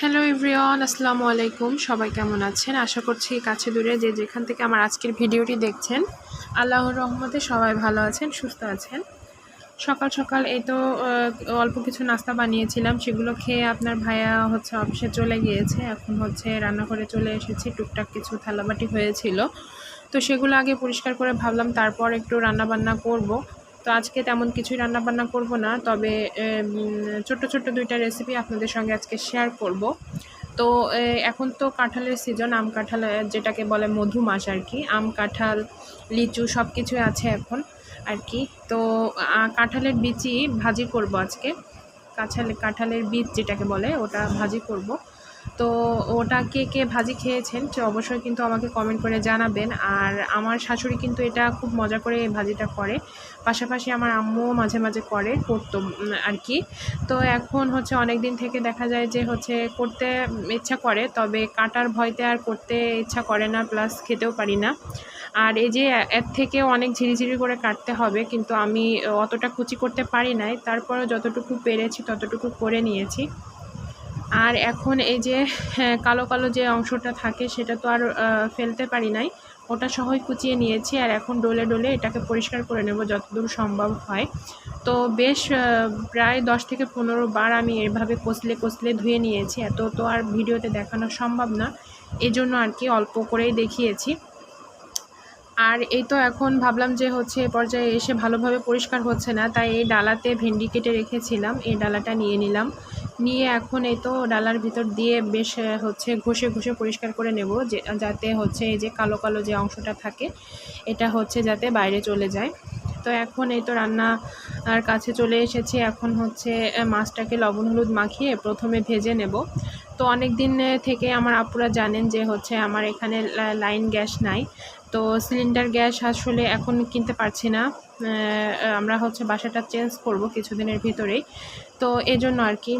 Hello everyone আসসালামু আলাইকুম সবাই কেমন আছেন? আশা করছি কাছে দূরে যে যেখান থেকে আমার আজকের ভিডিওটি দেখছেন, আল্লাহর রহমতে সবাই ভালো আছেন, সুস্থ আছেন। সকাল সকাল এই তো অল্প কিছু নাস্তা বানিয়েছিলাম, সেগুলো খেয়ে আপনার ভাইয়া হচ্ছে অফিসে চলে গিয়েছে। এখন হচ্ছে রান্না করে চলে এসেছি। টুকটাক কিছু থালাবাটি হয়েছিল। তো সেগুলো আগে পরিষ্কার করে ভাবলাম, তারপর একটু রান্না বান্না করব। তো আজকে তেমন কিছুই রান্না বান্না করব না, তবে ছোট্ট ছোট্ট দুইটা রেসিপি আপনাদের সঙ্গে আজকে শেয়ার করব। তো এখন তো কাঁঠালের সিজন আম কাঁঠাল যেটাকে বলে মধু মাস আর কি, আম কাঁঠাল, লিচু সব কিছুই আছে এখন আর কি। তো কাঁঠালের বিচি ভাজি করব আজকে, কাঁঠাল, কাঁঠালের বীজ যেটাকে বলে ওটা ভাজি করব। তো ওটা কে কে ভাজি খেয়েছেন সে অবশ্যই কিন্তু আমাকে কমেন্ট করে জানাবেন। আর আমার শাশুড়ি কিন্তু এটা খুব মজা করে ভাজিটা করে। পাশাপাশি আমার আম্মুও মাঝে মাঝে করে করতো আর কি। তো এখন হচ্ছে অনেক দিন থেকে দেখা যায় যে হচ্ছে করতে ইচ্ছা করে, তবে কাটার ভয়তে আর করতে ইচ্ছা করে না প্লাস খেতেও পারি না। আর এই যে এর থেকে অনেক ঝিরিঝিরি করে কাটতে হবে, কিন্তু আমি অতটা কুচি করতে পারি নাই। তারপরে যতটুকু পেরেছি ততটুকু করে নিয়েছি। আর এখন এই যে হ্যাঁ, কালো কালো যে অংশটা থাকে সেটা তো আর ফেলতে পারি নাই। ওটা সহই কুচিয়ে নিয়েছি আর এখন ডলে ডলে এটাকে পরিষ্কার করে নেব যতদূর সম্ভব হয়। তো বেশ প্রায় দশ থেকে পনেরো বার আমি এভাবে কষলে কষলে ধুয়ে নিয়েছি। এত তো আর ভিডিওতে দেখানো সম্ভব না। এই জন্য আর কি অল্প করেই দেখিয়েছি। আর এই তো এখন ভাবলাম যে হচ্ছে এ পর্যায়ে এসে ভালোভাবে পরিষ্কার হচ্ছে না তাই এই ডালাতে ভেন্ডি কেটে রেখেছিলাম। এই ডালাটা নিয়ে নিলাম। নিয়ে এখন এই তো ডালার ভিতর দিয়ে বেশ হচ্ছে ঘষে ঘষে পরিষ্কার করে নেব যে, যাতে হচ্ছে এই যে কালো কালো যে অংশটা থাকে, এটা হচ্ছে যাতে বাইরে চলে যায়। তো এখন এই তো রান্না আর কাছে চলে এসেছি। এখন হচ্ছে মাছটাকে লবণ হলুদ মাখিয়ে প্রথমে ভেজে নেব। তো অনেক দিন থেকে আমার আপুরা জানেন যে হচ্ছে আমার এখানে লাইন গ্যাস নাই। তো সিলিন্ডার গ্যাস আসলে এখন কিনতে পারছি না। আমরা হচ্ছে বাসাটা চেঞ্জ করব কিছুদিনের ভিতরেই। তো এজন্য আর কি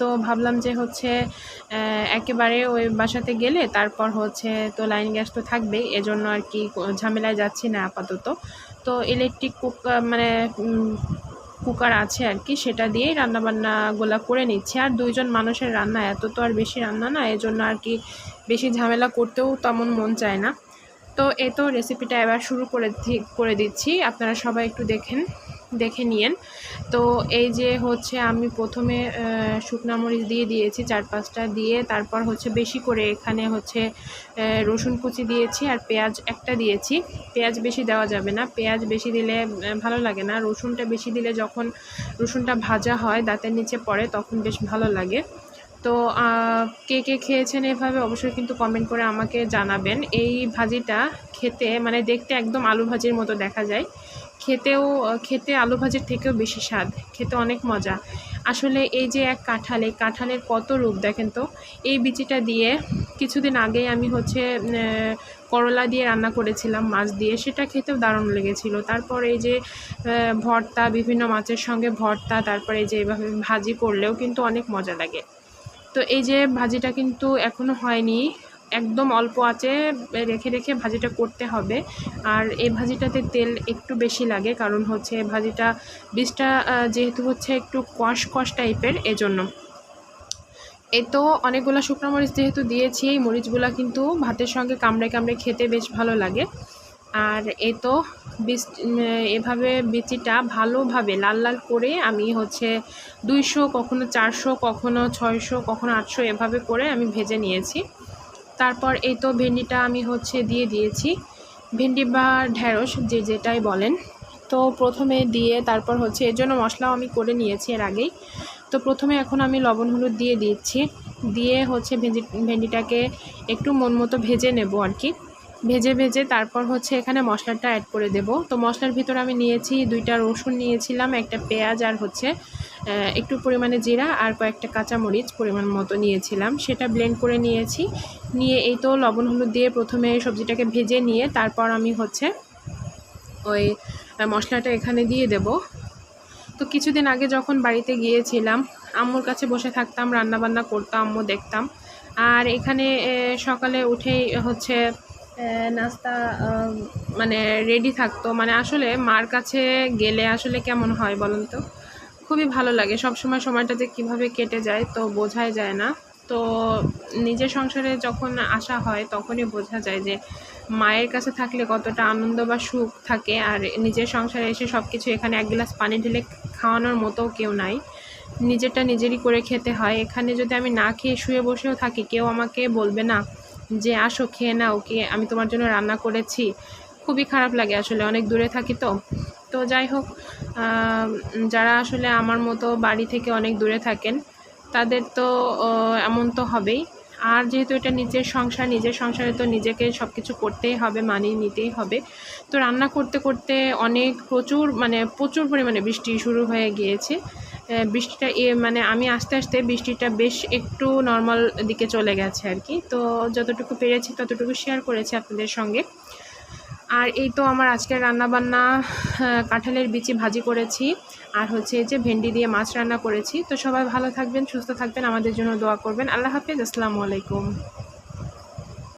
তো ভাবলাম যে হচ্ছে একেবারে ওই বাসাতে গেলে তারপর হচ্ছে তো লাইন গ্যাস তো থাকবেই, এজন্য আর কি ঝামেলায় যাচ্ছি না আপাতত। তো ইলেকট্রিক কুকার মানে কুকার আছে আর কি, সেটা দিয়েই রান্নাবান্নাগুলো করে নিচ্ছে। আর দুইজন মানুষের রান্না, এত তো আর বেশি রান্না না, এজন্য আর কি বেশি ঝামেলা করতেও তেমন মন চায় না। তো এই তো রেসিপিটা এবার শুরু করে করে দিচ্ছি, আপনারা সবাই একটু দেখেন। দেখে নিয়েন। তো এই যে হচ্ছে আমি প্রথমে শুকনা মরিচ দিয়ে দিয়েছি চার পাঁচটা দিয়ে, তারপর হচ্ছে বেশি করে এখানে হচ্ছে রসুন কুচি দিয়েছি আর পেঁয়াজ একটা দিয়েছি। পেঁয়াজ বেশি দেওয়া যাবে না, পেঁয়াজ বেশি দিলে ভালো লাগে না। রসুনটা বেশি দিলে যখন রসুনটা ভাজা হয়, দাঁতের নিচে পড়ে, তখন বেশ ভালো লাগে। তো কে কে খেয়েছেন এভাবে অবশ্যই কিন্তু কমেন্ট করে আমাকে জানাবেন। এই ভাজিটা খেতে মানে দেখতে একদম আলু ভাজির মতো দেখা যায়। খেতেও, খেতে আলু ভাজির থেকেও বেশি স্বাদ, খেতে অনেক মজা। আসলে এই যে এক কাঁঠাল, এই কাঁঠালের কত রূপ দেখেন তো? এই বিচিটা দিয়ে কিছুদিন আগেই আমি হচ্ছে করলা দিয়ে রান্না করেছিলাম, মাছ দিয়ে। সেটা খেতেও দারুণ লেগেছিল। তারপর এই যে ভর্তা, বিভিন্ন মাছের সঙ্গে ভর্তা, তারপরে এই যে এভাবে ভাজি করলেও কিন্তু অনেক মজা লাগে। তো এই যে ভাজিটা কিন্তু এখনও হয়নি। একদম অল্প আঁচে রেখে রেখে ভাজিটা করতে হবে। আর এই ভাজিটাতে তেল একটু বেশি লাগে, কারণ হচ্ছে ভাজিটা বীজটা যেহেতু হচ্ছে একটু কষ কষ টাইপের এজন্য। এই তো অনেকগুলো শুকনো মরিচ যেহেতু দিয়েছি, এই মরিচগুলো কিন্তু ভাতের সঙ্গে কামড়ে কামড়ে খেতে বেশ ভালো লাগে। আর এ তো বীজ এভাবে বিচিটা ভালোভাবে লাল লাল করে আমি হচ্ছে দুইশো কখনো চারশো কখনো ছয়শো কখনো আটশো এভাবে করে আমি ভেজে নিয়েছি। তারপর এই তো ভেন্ডিটা আমি হচ্ছে দিয়ে দিয়েছি। ভেন্ডি বা ঢ্যাঁড়স যে যেটাই বলেন। তো প্রথমে দিয়ে তারপর হচ্ছে এর জন্য মশলাও আমি করে নিয়েছি এর আগেই। তো প্রথমে এখন আমি লবণ হলুদ দিয়ে দিচ্ছি। দিয়ে হচ্ছে ভেন্ডি, ভেন্ডিটাকে একটু মন মতো ভেজে নেব আর কি। ভেজে ভেজে তারপর হচ্ছে এখানে মশলাটা অ্যাড করে দেব। তো মশলার ভিতরে আমি নিয়েছি দুইটা রসুন নিয়েছিলাম, একটা পেঁয়াজ আর হচ্ছে একটু পরিমাণে জিরা আর কয়েকটা কাঁচামরিচ পরিমাণ মতো নিয়েছিলাম। সেটা ব্লেন্ড করে নিয়েছি। নিয়ে এই তো লবণ, হলুদ দিয়ে প্রথমে সবজিটাকে ভেজে নিয়ে তারপর আমি হচ্ছে ওই মশলাটা এখানে দিয়ে দেব। তো কিছুদিন আগে যখন বাড়িতে গিয়েছিলাম, আম্মুর কাছে বসে থাকতাম রান্না বান্না করতাম, আম্মু দেখতাম। আর এখানে সকালে উঠেই হচ্ছে নাস্তা মানে রেডি থাকতো। মানে আসলে মার কাছে গেলে আসলে কেমন হয় বলুন তো? খুবই ভালো লাগে। সব সময় সময়টা যে কীভাবে কেটে যায় তো বোঝাই যায় না। তো নিজের সংসারে যখন আসা হয় তখনই বোঝা যায় যে মায়ের কাছে থাকলে কতটা আনন্দ বা সুখ থাকে আর নিজের সংসারে এসে সব কিছু এখানে এক গ্লাস পানি ঢেলে খাওয়ানোর মতো কেউ নাই। নিজেরটা নিজেরই করে খেতে হয়। এখানে যদি আমি না খেয়ে শুয়ে বসেও থাকি, কেউ আমাকে বলবে না যে, আসো, খেয়ে নাও কি আমি তোমার জন্য রান্না করেছি। খুবই খারাপ লাগে আসলে। অনেক দূরে থাকি তো। তো যাই হোক যারা আসলে আমার মতো বাড়ি থেকে অনেক দূরে থাকেন, তাদের তো এমন তো হবেই। আর যেহেতু এটা নিজের সংসার, নিজের সংসারে তো নিজেকে সব কিছু করতেই হবে, মানিয়ে নিতেই হবে। তো রান্না করতে করতে অনেক প্রচুর মানে প্রচুর পরিমাণে বৃষ্টি শুরু হয়ে গিয়েছে। বৃষ্টিটা এ মানে আমি আস্তে আস্তে বৃষ্টিটা বেশ একটু নর্মাল দিকে চলে গেছে আর কি। তো যতটুকু পেরেছি, ততটুকু শেয়ার করেছি আপনাদের সঙ্গে। আর এই তো আমার আজকের রান্নাবান্না কাঁঠালের বিচি ভাজি করেছি, আর হচ্ছে যে ভেন্ডি দিয়ে মাছ রান্না করেছি। তো সবাই ভালো থাকবেন, সুস্থ থাকবেন, আমাদের জন্য দোয়া করবেন। আল্লাহ হাফিজ, আসসালামু আলাইকুম।